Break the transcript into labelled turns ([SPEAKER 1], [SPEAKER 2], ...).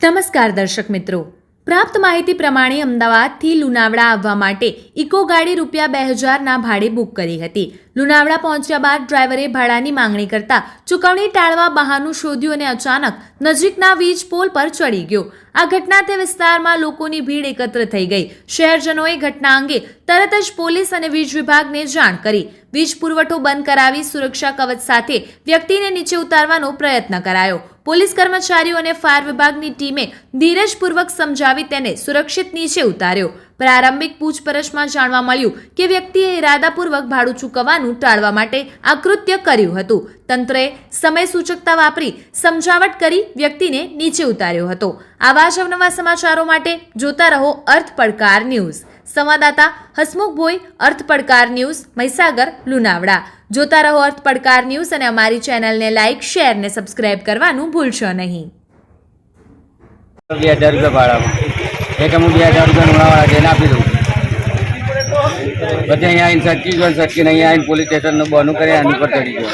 [SPEAKER 1] નમસ્કાર દર્શક મિત્રો. પ્રાપ્ત માહિતી પ્રમાણે અમદાવાદથી લુણાવડા આવવા માટે ઇકો ગાડી રૂપિયા બે હજારના ભાડે બુક કરી હતી. લુણાવડા પહોંચ્યા બાદ ડ્રાઈવરે ભાડાની માંગણી કરતા ચૂકવણી ટાળવા બહાનું શોધ્યું અને અચાનક નજીકના વીજ પોલ પર ચડી ગયો. આ ઘટના તે વિસ્તારમાં લોકોની ભીડ એકત્ર થઈ ગઈ. શહેરજનોએ ઘટના અંગે તરત જ પોલીસ અને વીજ વિભાગને જાણ કરી. વીજ પુરવઠો બંધ કરાવી સુરક્ષા કવચ સાથે વ્યક્તિને નીચે ઉતારવાનો પ્રયત્ન કરાયો. પોલીસ કર્મચારીઓ અને ફાયર વિભાગની ટીમે ધીરજપૂર્વક સમજાવી તેને સુરક્ષિત નીચે ઉતાર્યો. પ્રારંભિક પૂછપરછમાં જાણવા મળ્યું કે વ્યક્તિએ ઇરાદાપૂર્વક ભાડું ચૂકવવાનું ટાળવા માટે આ કૃત્ય કર્યું હતું. તંત્રએ સમય સૂચકતા વાપરી સમજાવટ કરી વ્યક્તિને નીચે ઉતાર્યો હતો. આવા જ અવનવા સમાચારો માટે જોતા રહો અર્થ પડકાર ન્યૂઝ. સંવાદદાતા હસમુખ ભોઈ, અર્થ પડકાર ન્યૂઝ, મહીસાગર, લુણાવડા. જોતા રહો અર્થ પડકાર ન્યૂઝ અને અમારી ચેનલને લાઇક શેર ને સબસ્ક્રાઇબ કરવાનું ભૂલશો નહીં.
[SPEAKER 2] હજાર રૂપિયા ભાડામાં એક હું બે હજાર રૂપિયા ઉણાવાળા જઈને આપી દઉં. પછી અહીંયા આવીને સરકી ગયો સરકીને અહીંયા આવીને પોલીસ સ્ટેશનનું બનું કરી આની પર ચડી ગયો.